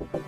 हनुमंतराव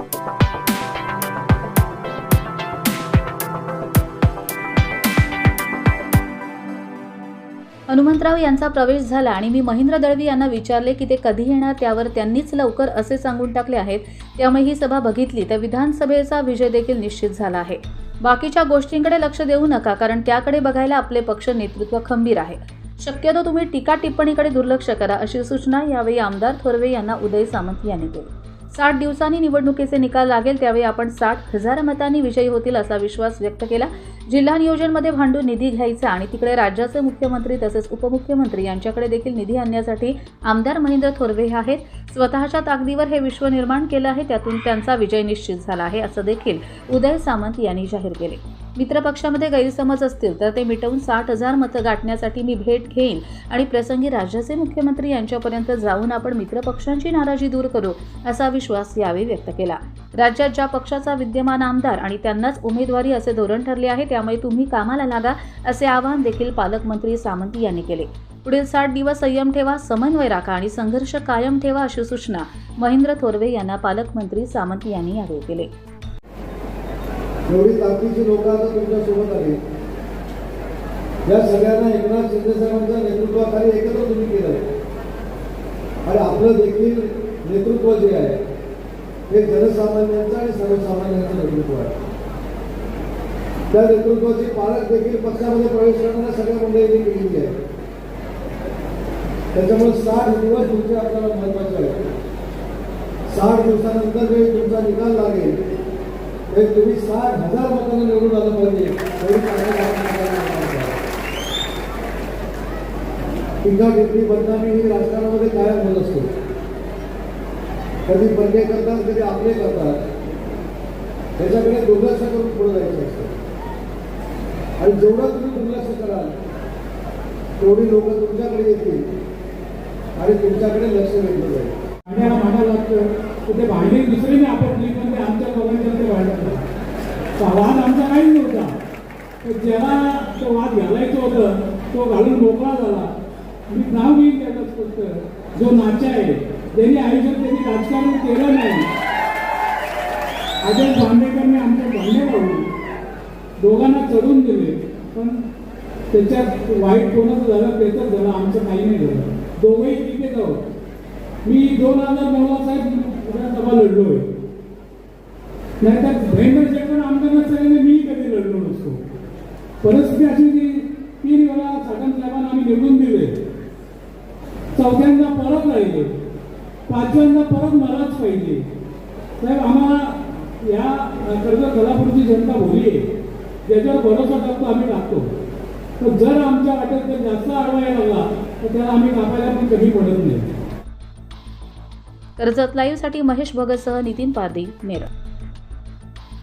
यांचा प्रवेश झाला आणि मी महेंद्र दळवी यांना विचारले की ते कधी येणार त्यावर त्यांनीच लवकर असे सांगून टाकले आहेत. त्यामुळे ही सभा बघितली तर विधानसभेचा विजय देखील निश्चित झाला आहे. बाकीच्या गोष्टींकडे लक्ष देऊ नका कारण त्याकडे बघायला आपले पक्ष नेतृत्व खंबीर आहे. शक्यतो तुम्ही टीका टिप्पणीकडे दुर्लक्ष करा अशी सूचना यावेळी आमदार थोरवे यांना उदय सामंत यांनी केली. साठ दिवसांनी निवडणुकीचे निकाल लागेल त्यावेळी आपण साठ हजार मतांनी विजयी होतील असा विश्वास व्यक्त केला. जिल्हा नियोजनमध्ये भांडून निधी घ्यायचा आणि तिकडे राज्याचे मुख्यमंत्री तसेच उपमुख्यमंत्री यांच्याकडे देखील निधी आणण्यासाठी आमदार महेंद्र थोरवे हे आहेत. स्वतःच्या ताकदीवर हे विश्व निर्माण केलं आहे त्यातून त्यांचा विजय निश्चित झाला आहे असं देखील उदय सामंत यांनी जाहीर केले. मित्रपक्षामध्ये गैरसमज असतील तर ते मिटवून साठ हजार मतं गाठण्यासाठी मी भेट घेईन. आणि प्रसंगी राज्याचे मुख्यमंत्री यांच्यापर्यंत जाऊन आपण मित्रपक्षांची नाराजी दूर करू असा विश्वास यावेळी व्यक्त केला. राज्यात ज्या पक्षाचा विद्यमान आमदार आणि त्यांनाच उमेदवारी असे धोरण ठरले आहे त्यामुळे तुम्ही कामाला लागा असे आवाहन देखील पालकमंत्री सामंत यांनी केले. पुढील साठ दिवस संयम ठेवा समन्वय राखा आणि संघर्ष कायम ठेवा अशी सूचना महेंद्र थोरवे यांना पालकमंत्री सामंत यांनी यावेळी केली. एवढी ताकदीची लोक आता तुमच्यासोबत आली या सगळ्यांना एकनाथ शिंदे साहेबांच्या नेतृत्वाखाली एकत्र तुम्ही केलं. आणि आपलं देखील नेतृत्व जे आहे हे जनसामान्यांचं आणि सर्वसामान्यांचं नेतृत्व आहे. त्या नेतृत्वाची पालक देखील पक्षामध्ये प्रवेश करणाऱ्या सगळ्या मंडळींनी केलेली आहे. त्याच्यामुळे साठ दिवस तुमचे आपल्याला महत्त्वाचे आहे साठ दिवसानंतर जे ते तुम्ही साठ हजार मतांना निवडून आलं पाहिजे. टीका बदनामी ही राजकारणामध्ये कायम होत असतो. कधी परके करतात कधी आपले करतात. त्याच्याकडे दुर्लक्ष करून पुढे जायचं असतं. आणि जेवढं तुम्ही दुर्लक्ष कराल तेवढी लोक तुमच्याकडे येतील आणि तुमच्याकडे लक्ष वेधलं जाईल. भांड्याला भांडा लागतं तर ते भांडी दुसरीने आपण पण ते आमच्या दोघांच्या ते भांडत तो वाद आमचा काहीच नव्हता तर ज्याला तो वाद घालायचं होतं तो घालून मोकळा झाला. मी नाव घेईन त्याचा फक्त जो नाचा आहे त्यांनी आयुष्यात त्यांनी राजकारण केलं नाही. अजय बांदेकरने आमचे भांडे लावले दोघांना चढून दिले. पण त्याच्यात वाईट कोणाचं झालं त्याचं झालं. आमचं काही नाही झालं. दोघंही तिथे जाऊ मी दोन हजार नऊला साहेब विधानसभा लढलोय. नाहीतर महेंद्र शेखर आमदार नसल्याने मी कधी लढलो नसतो. परिस्थिती अशी की तीन वेळा साधन साहेबांना आम्ही निवडून दिले. चौथ्यांदा परत राहिले. पाचव्यांदा परत मलाच पाहिजे. साहेब आम्हाला या कर्ज कोल्हापूरची जनता भोली आहे. ज्याच्यावर भरोसा टाकतो आम्ही टाकतो. तर जर आमच्या वाटेत जर जास्त अडवायला लागला तर त्याला आम्ही कापायला पण कधी पडत नाही. कर्जत लाईव्हसाठी महेश भगतसह नितीन पारदी मेरठ.